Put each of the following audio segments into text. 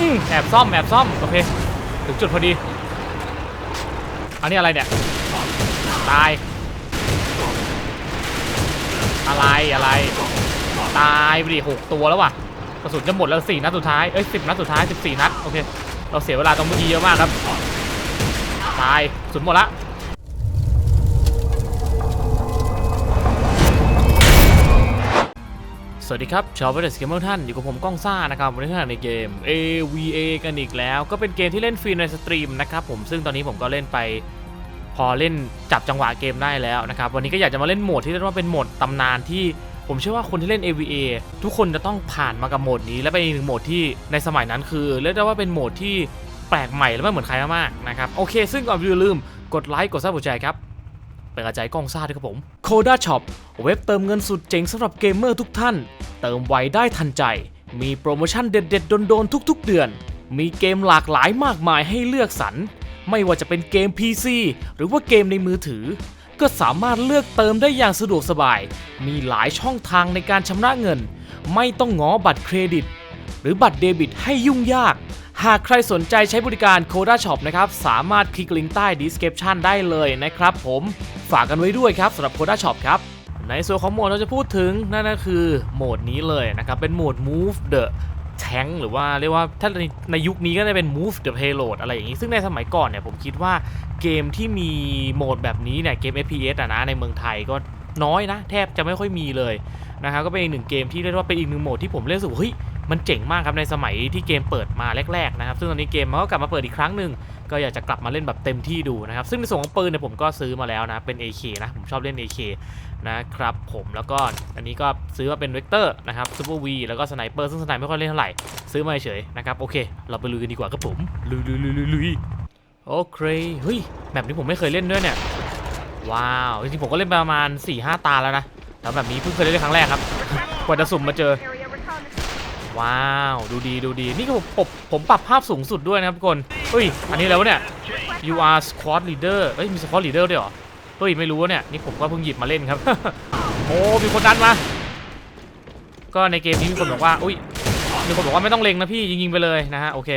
อืมแอบซ่อมแอบซ่อมโอเค ถึงจุดพอดี อันนี้อะไรเนี่ย ตาย อะไรอะไร ตายไปดิหกตัวแล้วว่ะกระสุนจะหมดแล้วสี่นัดสุดท้าย เอ้ยสิบนัดสุดท้ายสิบสี่นัด โอเค เราเสียเวลาตรงเมื่อกี้เยอะมากครับ ตายสุดหมดละ สวัสดีครับชาวเวอร์สเกมเมอร์ท่านอยู่กับผมก้องซ่านะครับวันนี้ท่านในเกม AVA กันอีกแล้ว ก็เป็นเกมที่เล่นฟรีในสตรีมนะครับผมซึ่งตอนนี้ผมก็เล่นไป พอเล่นจับจังหวะเกมได้แล้วนะครับวันนี้ก็อยากจะมาเล่นโหมดที่เรียกว่าเป็นโหมดตำนานที่ผมเชื่อว่าคนที่เล่น AVA ทุกคนจะต้องผ่านมากับโหมดนี้ และเป็นอีกหนึ่งโหมดที่ในสมัยนั้นคือ เรียกได้ว่าเป็นโหมดที่แปลกใหม่และไม่เหมือนใครมากๆนะครับโอเค ซึ่งก่อนอย่าลืมกดไลค์กดซับสไครต์ครับ เป็นกระจายกล้องซ่าด้วยครับผม Coda Shop เว็บเติมเงินสุดเจ๋งสำหรับเกมเมอร์ทุกท่าน เติมไวได้ทันใจ มีโปรโมชั่นเด็ดๆ โดนๆ ทุกๆ เดือน มีเกมหลากหลายมากมายให้เลือกสรร ไม่ว่าจะเป็นเกม PC หรือว่าเกมในมือถือ ก็สามารถเลือกเติมได้อย่างสะดวกสบาย มีหลายช่องทางในการชำระเงิน ไม่ต้องง้อบัตรเครดิต หรือบัตรเดบิตให้ยุ่งยาก หากใครสนใจใช้บริการ Coda Shop นะครับ สามารถคลิกลิงก์ใต้ description ได้เลยนะครับผมฝากกันไว้ด้วยครับสำหรับ Coda Shop ครับในส่วนของโหมดเราจะพูดถึงนั่นก็คือโหมดนี้เลยนะครับ เป็นโหมด Move the Tank หรือว่าเรียกว่าถ้าในในยุคนี้ก็จะเป็น Move the Payload อะไรอย่างนี้ ซึ่งในสมัยก่อนเนี่ยผมคิดว่าเกมที่มีโหมดแบบนี้เนี่ยเกม FPS อะนะในเมืองไทยก็น้อยนะ แทบจะไม่ค่อยมีเลยนะครับก็เป็นอีกหนึ่งเกมที่เรียกว่าเป็นอีกหนึ่งโหมดที่ผมเล่นสึกเฮ้ย มันเจ๋งมากครับในสมัยที่เกมเปิดมาแรกๆนะครับซึ่งตอนนี้เกมมันก็กลับมาเปิดอีกครั้งหนึ่งก็อยากจะกลับมาเล่นแบบเต็มที่ดูนะครับซึ่งในส่วนของปืนเนี่ยผมก็ซื้อมาแล้วนะเป็น AK นะผมชอบเล่น AK นะครับผมแล้วก็อันนี้ก็ซื้อมาเป็นเวกเตอร์นะครับซูเปอร์วีแล้วก็สไนเปอร์ซึ่งสไนไม่ค่อยเล่นเท่าไหร่ซื้อมาเฉยๆนะครับโอเค เราไปลุยกันดีกว่าครับผมลุยลุยลุยลุยลุยโอเคเฮ้ยแบบนี้ผมไม่เคยเล่นด้วยเนี่ยว้าวจริงๆผมก็เล่นปประมาณ4-5ตาแล้วนะแต่แบบนี้เพิ่งเคยเล่นครั้งแรกครับกว่าจะสุ่มมาเจอ ว้าว ดูดีดูดี นี่ก็ผมผมผมปรับภาพสูงสุดด้วยนะครับทุกคนเฮ้ย อันนี้แล้วเนี่ย you are squad leader เอ้ย มี squad leader ด้วยเหรอ เฮ้ย ไม่รู้เนี่ย นี่ผมก็เพิ่งหยิบมาเล่นครับ โอ้ มีคนดันมา ก็ในเกมนี้มีคนบอกว่า อุ้ย มีคนบอกว่าไม่ต้องเล็งนะพี่ ยิงๆไปเลยนะฮะ โอเค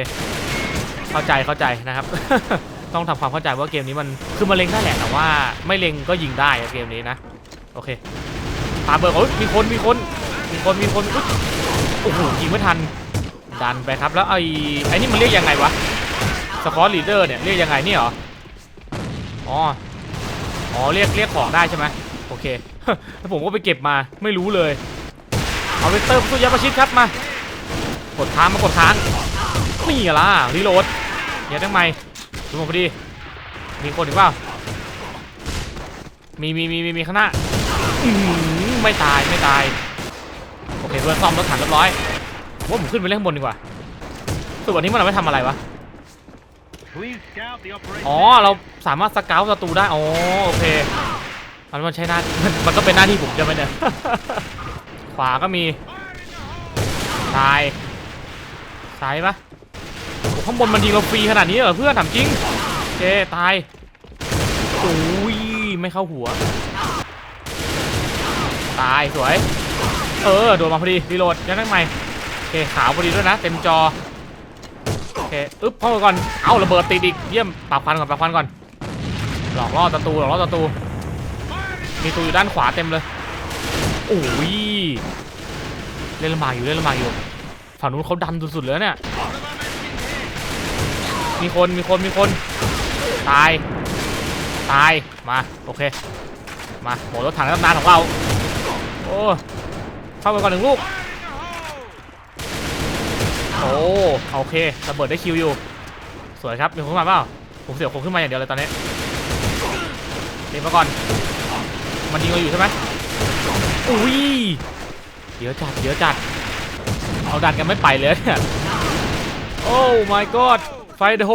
เข้าใจเข้าใจนะครับ ต้องทำความเข้าใจว่าเกมนี้มัน คือมันเล็งได้แหละแต่ว่า ไม่เล็งก็ยิงได้เกมนี้นะ โอเคปาเบิร์กเอ้ยมีคน มีคน มีคน มีคนอุ๊ย โอ้โหยิงไม่ทัน ดันไปครับแล้วไอ้ไอ้นี่มันเรียกยังไงวะสกอตลีดเดอร์เนี่ยเรียกยังไงนี่เหรออ๋ออ๋อเรียกเรียกของได้ใช่ไหมโอเคแล้วผมก็ไปเก็บมาไม่รู้เลยเอาเวกเตอร์สุดยอดประชิดครับมากดค้างมากดค้างนี่ล่ะรีโหลดเดี๋ยวได้ไหมดูมาพอดีมีคนอีกเปล่ามีมีมีมีมีข้างหน้าไม่ตายไม่ตาย โอเคเพื่อนซ่อมรถถังเรียบร้อยว่าผมขึ้นไปเล่นข้างบนดีกว่าส่วนวันนี้มันเอาไปทำอะไรวะอ๋อเราสามารถสเกลศัตรูได้อ๋อโอเคมันมันใช้หน้ามันก็เป็นหน้าที่ผมจะไหมเนี่ยขวาก็มีซ้ายซ้ายปะข้างบนมันยิงเราฟรีขนาดนี้เหรอเพื่อนถามจริงโอเคตายโอ้ยไม่เข้าหัว ตายสวย เออ โดนมาพอดีรีโหลดยังนั่งใหม่โอเคขาวพอดีด้วยนะ เต็มจอโอเคอึ๊บเข้าไปก่อน เอาระเบิดติดอีกเยี่ยมปรับควันก่อนปรับควันก่อน หลอกล่อศัตรูหลอกล่อศัตรูมีตัวอยู่ด้านขวาเต็มเลยโอ้ยเล่นลำบากอยู่เล่นลำบากอยู่ฝั่งนู้นเขาดันสุดๆเลยเนี่ยมีคนมีคนมีคนตายตายมาโอเคมาโหมดรถถังนตำนานของเราโอ้ เข้าไปก่อนหนึ่งลูก โอ้โอเคระเบิดได้คิวอยู่ สวยครับมีคนขึ้นมาเปล่าผมเสียวคนขึ้นมาอย่างเดียวเลยตอนนี้เรียนมาก่อน มันยิงเราอยู่ใช่ไหมอุ้ยเยอะจัดเยอะจัด เอาดันกันไม่ไปเลยเนี่ยโอ้ my god ไฟเดโฮ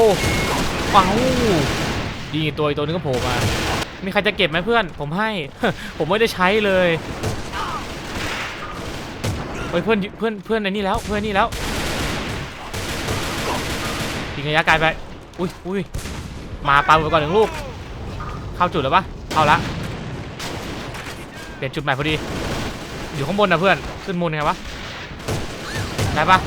ว้าวดีตัวอีกตัวนึงก็โผล่มา มีใครจะเก็บไหมเพื่อน ผมให้ ผมไม่ได้ใช้เลย เฮ้ยเพื่อนเพื่อนเพื่อนในนี่แล้วเพื่อนนี่แล้วยิงระยะไกลไปอุ้ยอุ้ยมาปาไปก่อนหนึ่งลูก เข้าจุดแล้วปะเข้าละเปลี่ยนจุดใหม่พอดี อยู่ข้างบนนะเพื่อนขึ้นมูลไงวะได้ปะ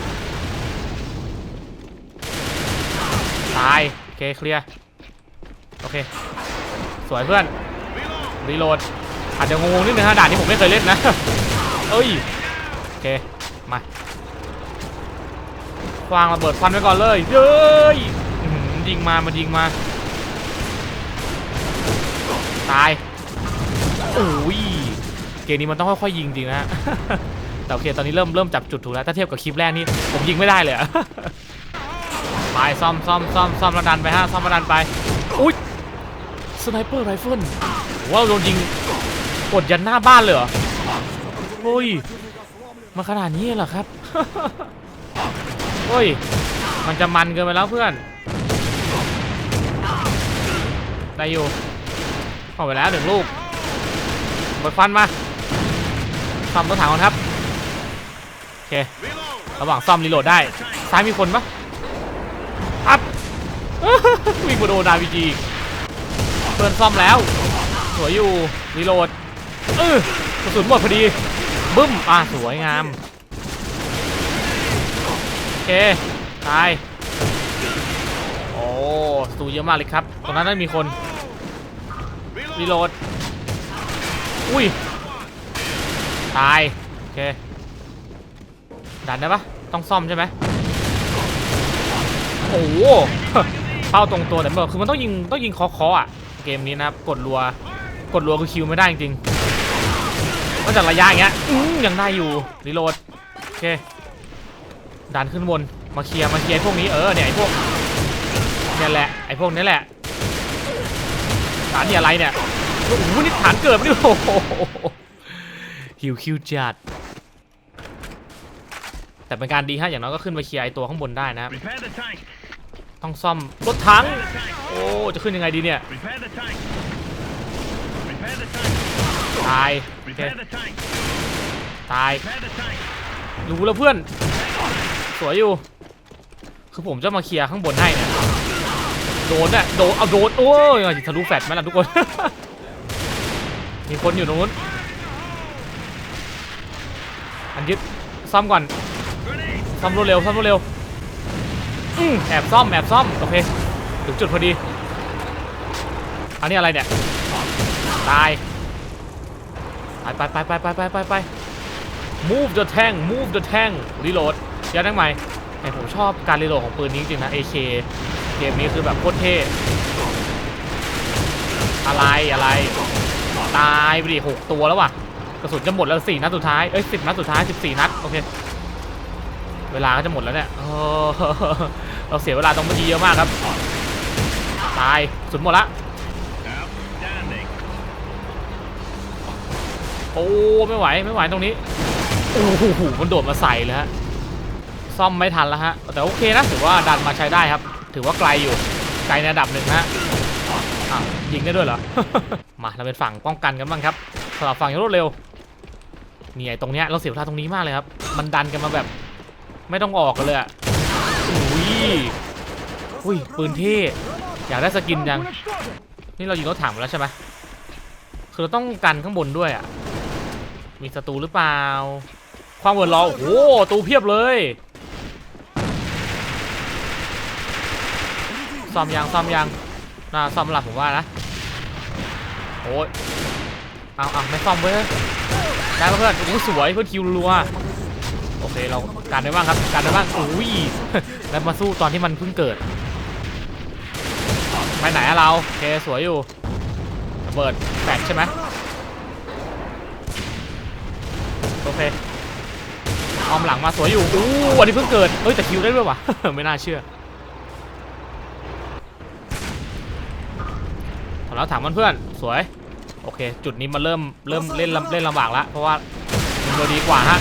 ตายโอเคเคลียร์โอเคสวยเพื่อนรีโหลดอาจจะงงนิดนึงฮะด่านนี้ผมไม่เคยเล่นนะเอ้ย เค มาวางระเบิดควันไว้ก่อนเลยเย้ยอื้อหือยิงมามันยิงมา ตายโอ้ยเกมนี้มันต้องค่อยๆยิงจริงนะแต่โอเคตอนนี้เริ่มเริ่มจับจุดถูกแล้วถ้าเทียบกับคลิปแรกนี่ผมยิงไม่ได้เลยอะไปซ่อมซ่อมซ่อมซ่อมระดันไปฮะซ่อมระดันไปอุ้ยสไนเปอร์ไรเฟิลว่าโดนยิงกดยันหน้าบ้านเลยเหรอเฮ้ย มาขนาดนี้เหรอครับเฮ้ย มันจะมันเกินไปแล้วเพื่อนได้อยู่เข้าไปแล้วหนึ่งลูกเปิดควันมาซ่อมรถถังก่อนครับ โอเค ระหว่างซ่อมรีโหลดได้ ซ้ายมีคนปะอัพวิ่งมาโดนนาวีจีเพื่อนซ่อมแล้ว สวยอยู่รีโหลดเออกระสุนหมดพอดี บึ้ม อะ สวยงาม โอเค ตาย โอ้สูเยอะมากเลยครับ ตรงนั้นน่าจะมีคนรีโหลด อุ้ย ตาย โอเค ดันได้ปะต้องซ่อมใช่ไหมโอ้โหเข้าตรงตัวแต่แบบคือมันต้องยิงต้องยิงคอๆอะ เกมนี้นะครับ กดรัว กดรัวคือคิวไม่ได้จริง นอกจากระยะอย่างเงี้ยอื้อยังได้อยู่รีโหลดโอเคดันขึ้นบนมาเคลียร์มาเคลียร์พวกนี้เออเนี่ยไอ้พวกเนี่ยแหละไอ้พวกนี้แหละฐานนี่อะไรเนี่ยโอ้โหนี่ฐานเกิดไม่ได้โอ้โหฮิวคิวจัดแต่เป็นการดีฮะอย่างน้อยก็ขึ้นไปเคลียร์ไอตัวข้างบนได้นะครับต้องซ่อมรถถังโอ้จะขึ้นยังไงดีเนี่ยตาย เคตายรู้แล้วเพื่อน สวยอยู่ คือผมจะมาเคลียร์ข้างบนให้นี่ยโดนเนี่ยโดนเอาโดนโอ้ยทะลุแฟดไหมล่ะทุกคน มีคนอยู่ตรงนู้นอันยึดซ่อมก่อนซ่อมรวดเร็วซ่อมรวดเร็วอแอบซ่อมแอบซ่อมโอเคถึงจุดพอดี อันนี้อะไรเนี่ย ตาย ไปไปไปไปไปไปไป move the tank move the tank reload ยัดได้ไหมแต่ผมชอบการรีโหลดของปืนนี้จริงนะ AK เกมนี้คือแบบโคตรเท่อะไรอะไรตายไปดิหกตัวแล้วว่ะกระสุนจะหมดแล้วสี่นัดสุดท้ายเอ้ยสิบนัดสุดท้ายสิบสี่นัดโอเคเวลาก็จะหมดแล้วเนี่ยเออเราเสียเวลาตรงเมื่อกี้เยอะมากครับตายสุนหมดละ อ้ไม่ไหวไม่ไหวตรงนี้โอ้โหมันโดดมาใส่เลยฮะซ่อมไม่ทันแล้วฮะแต่โอเคนะถือว่าดันมาใช้ได้ครับ ถือว่าไกลอยู่ไกลในระดับหนึ่งนะฮะอะยิงได้ด้วยเหรอมาเราเป็นฝั่งป้องกันกันบ้างครับสำหรับฝั่งอย่างรวดเร็วนี่ไอ้ตรงเนี้ยเราเสียเวลาตรงนี้มากเลยครับ มันดันกันมาแบบ ไม่ต้องออกกันเลยอะอุ้ยอุ้ยปืนเท่อยากได้สกินยังนี่เรายิงรถถังมาแล้วใช่ไหมคือเราต้องกันข้างบนด้วยอะ มีศัตรูหรือเปล่า ความเวิร์ดเราโอ้โหตูเพียบเลยซ่อมยังซ่อมยังน่าซ่อมหลับผมว่านะโอ้ยเอาเอาไม่ซ่อมเว้ยได้เพื่อนโอ้สวยเพื่อนคิวรัวโอเคเราการได้บ้างครับการได้บ้างอุ้ยแล้วมาสู้ตอนที่มันเพิ่งเกิดไปไหนอะเราโอเคสวยอยู่ระเบิดแฟดใช่ไหมโอเคออมหลังมาสวยอยู่อู้วันนี้เพิ่งเกิดเอ้ยแต่คิวได้ด้วยวะ ไม่น่าเชื่อถอดแล้วถามมันเพื่อนสวย โอเค จุดนี้มันเริ่มเริ่มเล่นลำเล่นลำบากแล้วเพราะว่ามันโดดีกว่าฮะ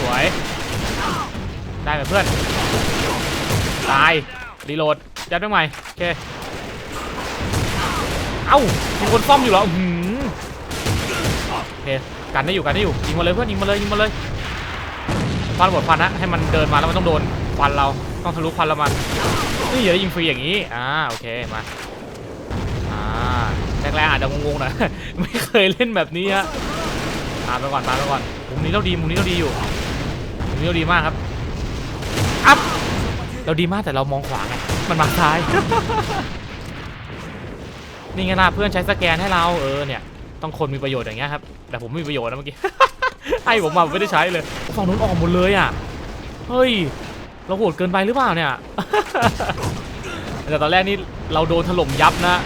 สวย ได้ไหมเพื่อนตายรีโหลดยัดไปใหม่โอเคเอ้ามีคนซ่อมอยู่เหรออื้อหือโอเค กันได้อยู่กันได้อยู่ยิงมาเลยเพื่อนยิงมาเลยยิงมาเลยฟันหมดฟันนะให้มันเดินมาแล้วมันต้องโดนฟันเราต้องทะลุฟันเรามันนี่อย่าได้ยิงฟรีอย่างนี้อ่าโอเคมาอ่าแรกๆอาจจะงงๆหน่อยไม่เคยเล่นแบบนี้ฮะตามไปก่อนตามไปก่อนมุมนี้เราดีมุมนี้เราดีอยู่มุมนี้เราดีมากครับอัพเราดีมากแต่เรามองขวาไงมันมาซ้ายนี่ไงล่ะเพื่อนใช้สแกนให้เราเออเนี่ย ต้องคนมีประโยชน์อย่างเงี้ยครับแต่ผมไม่มีประโยชน์นะเมื่อกี้ ไอ้ผมมาไม่ได้ใช้เลยฝั่งนู้นออกหมดเลยอะเฮ้ยเราโหดเกินไปหรือเปล่าเนี่ย แต่ตอนแรกนี่เราโดนถล่มยับนะ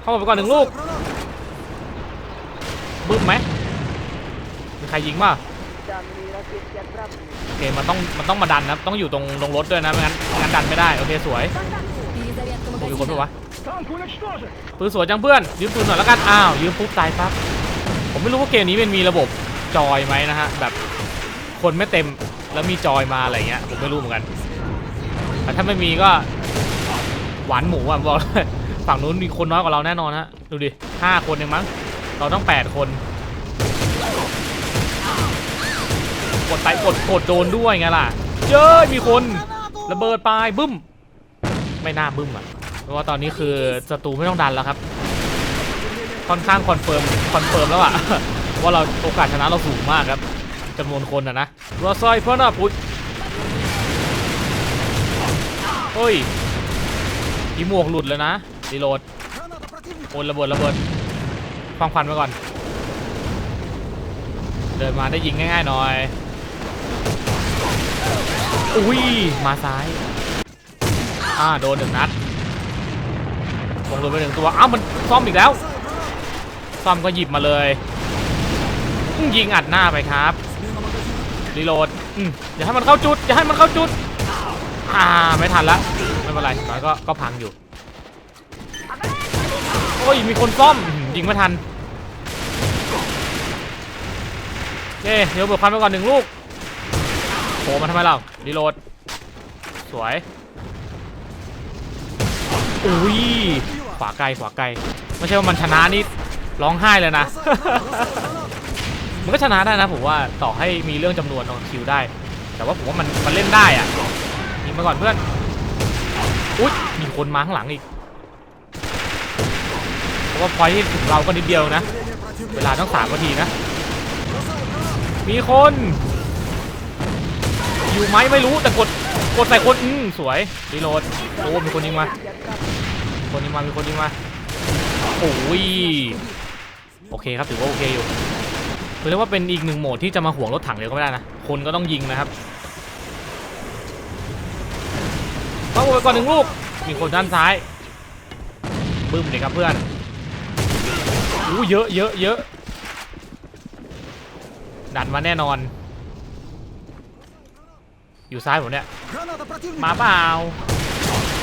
เข้ามาไปก่อนหนึ่งลูกบึ้มไหมมีใครยิงป่ะโอเคมันต้องมันต้องมาดันนะต้องอยู่ตรงลงรถด้วยนะไม่งั้นงั้นดันไม่ได้โอเคสวย ผมมีคนปะวะปืนสวยจังเพื่อนยืมปืนหน่อยแล้วกันอ้าวยืมปุ๊บตายปั๊บผมไม่รู้ว่าเกมนี้มันมีระบบจอยไหมนะฮะแบบคนไม่เต็มแล้วมีจอยมาอะไรเงี้ยผมไม่รู้เหมือนกันแต่ถ้าไม่มีก็หวานหมูอะบอกฝั่งนู้นมีคนน้อยกว่าเราแน่นอนฮะดูดิห้าคนเองมั้งเราต้องแปดคนกดไตกดกดโดนด้วยไงล่ะเยอะมีคนระเบิดป้ายบึ้ม ไม่น่าบึ้มอะ เพราะว่าตอนนี้คือศัตรูไม่ต้องดันแล้วครับ ค่อนข้างคอนเฟิร์มคอนเฟิร์มแล้วอะว่าเราโอกาสชนะเราสูงมากครับจำนวนคนอะนะรัวซอยเพื่อนอะปุ๊ยเฮ้ยอีหมวกหลุดเลยนะรีโหลดโอนระเบิดระเบิดฟังควันไปก่อน เดินมาได้ยิงง่ายๆหน่อย อุ้ยมาซ้าย อ่าโดนหนึ่งนัด วงโดนไปหนึ่งตัว อ้าวมันซ่อมอีกแล้ว ซ่อมก็หยิบมาเลย ยิงอัดหน้าไปครับ รีโหลดอย่าให้มันเข้าจุด อย่าให้มันเข้าจุด อ่า ไม่ทันละ ไม่เป็นไรน้อยก็ ก็พังอยู่ โอ้ย มีคนซ่อม ยิงไม่ทันเย้เดี๋ยวเบิกควันไปก่อนหนึ่งลูกโผล่มาทำไมเรารีโหลด สวย อุ้ย วาไกลขวาไกลไม่ใช่ว่ามันชนะนี่ร้องไห้เลยนะ มันก็ชนะได้นะผมว่าต่อให้มีเรื่องจำนวนของคิวได้ แต่ว่าผมว่ามันมันเล่นได้อะยิงมาก่อนเพื่อนอุ๊ยมีคนมาข้างหลังอีกเพราะว่าพอยที่ถึงเราก็นิดเดียวนะ เวลาต้องสามนาทีนะ มีคน อยู่ไหมไม่รู้แต่กดกดใส่คนอืมสวยรีโหลดโอ้มีคนยิงมา คนยิงมา มีคนยิงมา โอ้ย โอเคครับ ถือว่าโอเคอยู่ คือเรียกว่าเป็นอีกหนึ่งโหมดที่จะมาห่วงรถถังเร็วก็ไม่ได้นะ คนก็ต้องยิงนะครับต้องไปก่อนหนึ่งลูก มีคนด้านซ้าย บึ้มเลยครับเพื่อนอู้เยอะเยอะเยอะดันมาแน่นอน อยู่ซ้ายผมเนี่ย มาเปล่า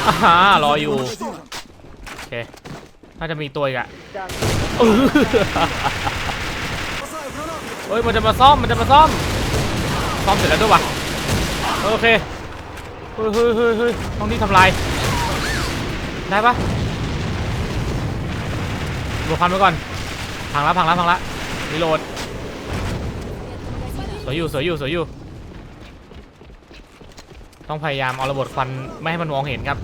อ่ารออยู่ เคน่าจะมีตัวอีกอะเฮ้ยมันจะมาซ่อมมันจะมาซ่อมซ่อมเสร็จแล้วด้วยวะโอเคเฮ้ยเฮ้ยเฮ้ยเฮ้ยต้องนี่ทำลายได้ปะบวกพันไปก่อนพังละพังละพังละรีโหลดสวยอยู่สวยอยู่สวยอยู่ต้องพยายามเอาระเบิดควันไม่ให้มันมองเห็นครับ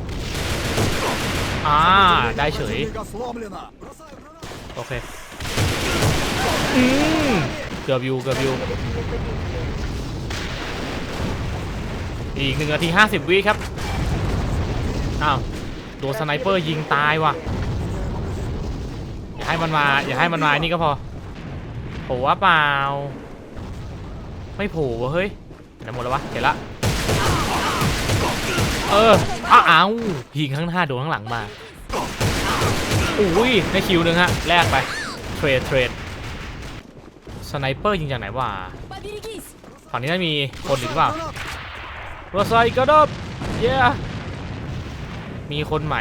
อ่า ได้เฉย โอเค อืมเกือบอยู่เกือบอยู่อีกหนึ่งนาทีห้าสิบวิครับ อ้าวโดนสไนเปอร์ยิงตายว่ะ อย่าให้มันมา อย่าให้มันมา นี่ก็พอโผล่วเปล่า ไม่โผล่วเฮ้ยไหนหมดแล้ววะ เห็นละ เอออ้าวยิงข้างหน้าโดนข้างหลังมาอุ้ยได้คิวหนึ่งฮะแลกไป เทรดเทรดสไนเปอร์ยิงจากไหนวะฝั่งนี้น่ามีคนหรือเปล่ารถไซก็ดับเย้มีคนไหม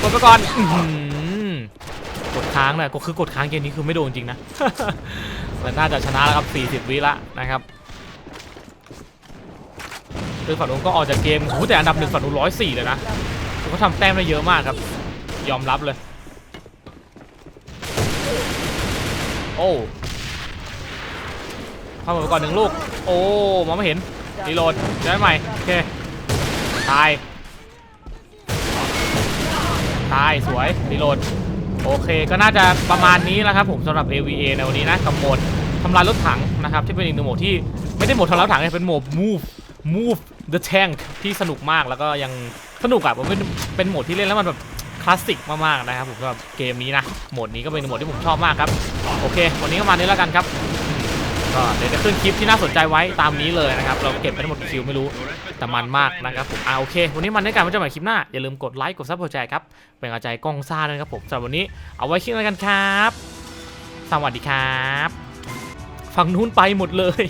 กดไปก่อนกดค้างนะก็คือกดค้างเกมนี้คือไม่โดนจริงนะมันน่าจะชนะแล้วครับ 40 วิละนะครับ คือฝั่งนู้นก็ออกจากเกมโอ้โหแต่อันดับหนึ่งฝั่งนู้นร้อยสี่เลยนะเขาทำแต้มได้เยอะมากครับ ยอมรับเลย โอ้เข้ามาก่อนหนึ่งลูก โอ้มองไม่เห็นรีโหลดได้ใหม่โอเคตาย ตายสวยรีโหลดโอเคก็น่าจะประมาณนี้แล้วครับผมสำหรับ AVA ในวันนี้นะกับโหมดทำลายรถถังนะครับที่เป็นอีกหนึ่งโหมดที่ไม่ได้โหมดทำลายรถถังเลยเป็นโหมด move move The Tank ที่สนุกมากแล้วก็ยังสนุกอะผมเป็นเป็นโหมดที่เล่นแล้วมันแบบคลาสสิกมากๆนะครับผมสำหรับเกมนี้นะโหมดนี้ก็เป็นโหมดที่ผมชอบมากครับ โอเค วันนี้ก็มานี้แล้วกันครับ ก็เดี๋ยวจะขึ้นคลิปที่น่าสนใจไว้ตามนี้เลยนะครับ เราเก็บไปทั้งหมดคิวไม่รู้แต่มันมากนะครับผมอ่าโอเค วันนี้มันด้ยกันไว้เจอกันใหม่คลิปหน้า อย่าลืมกดไลค์กดซับหัวใจครับเป็นกำลังใจกล้องซ่าด้วยนะครับผมสำหรับวันนี้เอาไว้คลิปแล้วกันครับ สวัสดีครับฝั่งนู้นไปหมดเลย